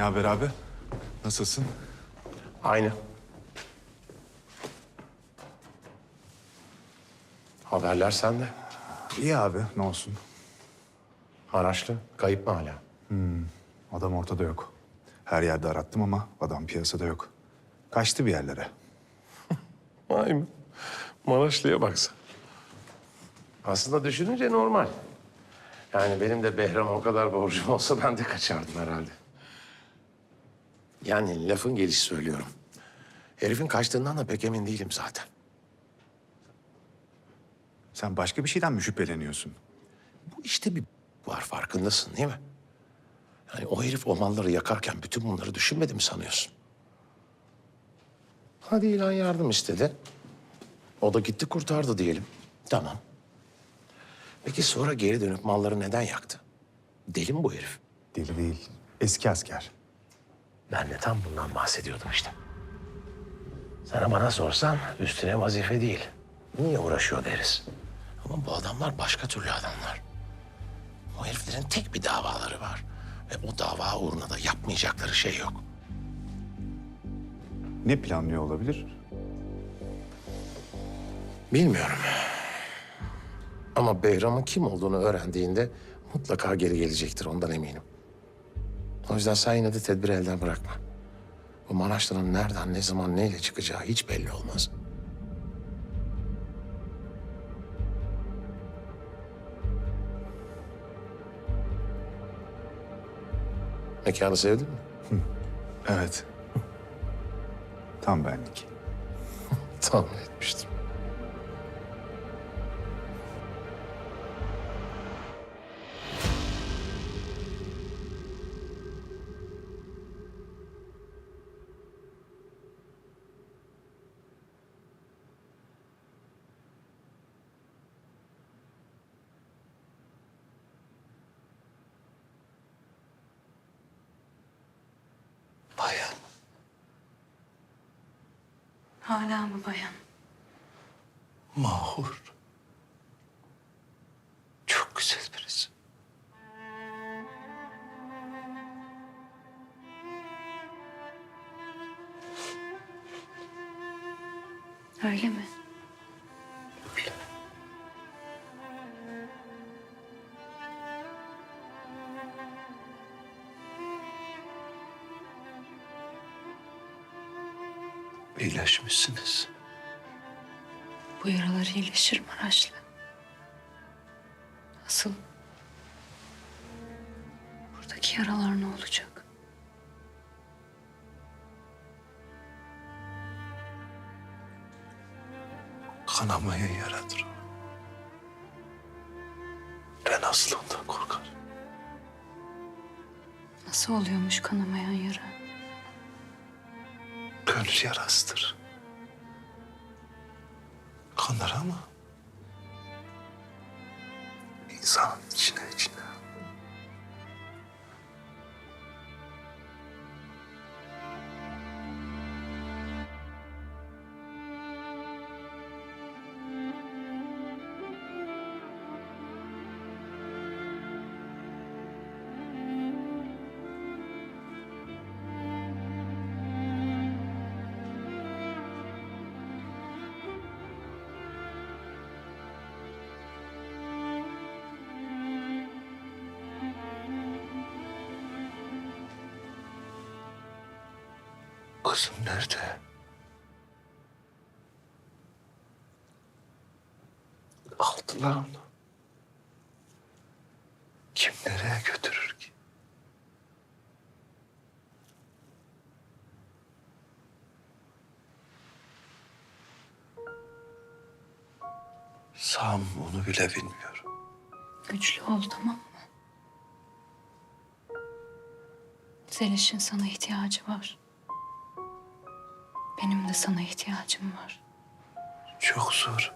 Ne haber abi? Nasılsın? Aynı. Haberler sende. İyi abi, ne olsun. Maraşlı kayıp mı hala? Adam ortada yok. Her yerde arattım ama adam piyasada yok. Kaçtı bir yerlere. Vay mı? Maraşlı'ya baksa. Aslında düşününce normal. Yani benim de Behram'a o kadar borcum olsa ben de kaçardım herhalde. Yani lafın gelişi söylüyorum. Herifin kaçtığından da pek emin değilim zaten. Sen başka bir şeyden mi şüpheleniyorsun? Bu işte bir var farkındasın değil mi? Yani o herif o malları yakarken bütün bunları düşünmedi mi sanıyorsun? Hadi ilan yardım istedi. O da gitti kurtardı diyelim. Tamam. Peki sonra geri dönüp malları neden yaktı? Deli mi bu herif? Deli değil, eski asker. Ben de tam bundan bahsediyordum işte. Sana bana sorsan üstüne vazife değil. Niye uğraşıyor deriz. Ama bu adamlar başka türlü adamlar. O heriflerin tek bir davaları var. Ve o dava uğruna da yapmayacakları şey yok. Ne planlıyor olabilir? Bilmiyorum. Ama Behram'ın kim olduğunu öğrendiğinde mutlaka geri gelecektir ondan eminim. O yüzden sen yine de tedbiri elden bırakma. Bu Maraşlı'nın nereden, ne zaman, neyle çıkacağı hiç belli olmaz. Mekanı sevdin mi? Evet. Tam benlik. Tahmin etmiştim. Hala mı bayan? Mahur. Çok güzel birisi. Öyle mi? İyileşmişsiniz. Bu yaralar iyileşir Maraşlı. Asıl buradaki yaralar ne olacak? Kanamaya yaradır. o. Ben aslında korkarım. Nasıl oluyormuş kanamayan yara? Gönül yarasıdır. Kanar ama insanın içine Kızım nerede? Aldılar onu. Kim nereye götürür ki? Sağ mı onu bile bilmiyorum. Güçlü ol tamam mı? Zeliş'in sana ihtiyacı var. Benim de sana ihtiyacım var. Çok zor.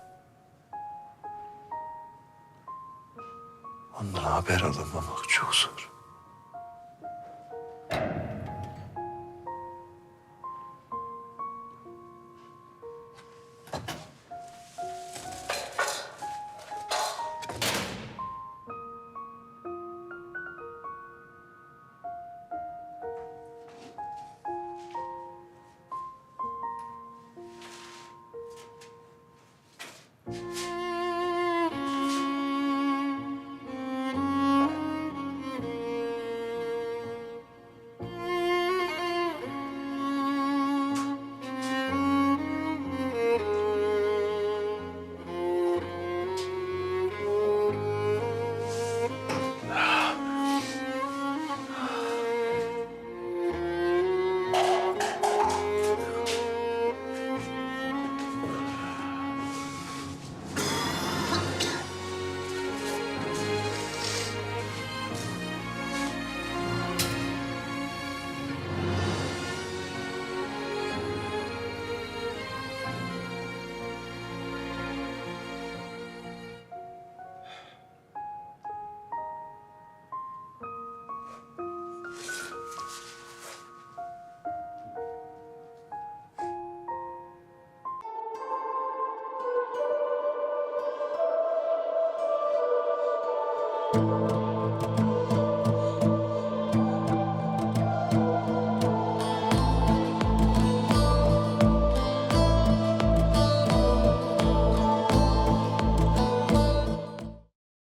Ondan haber alamamak çok zor.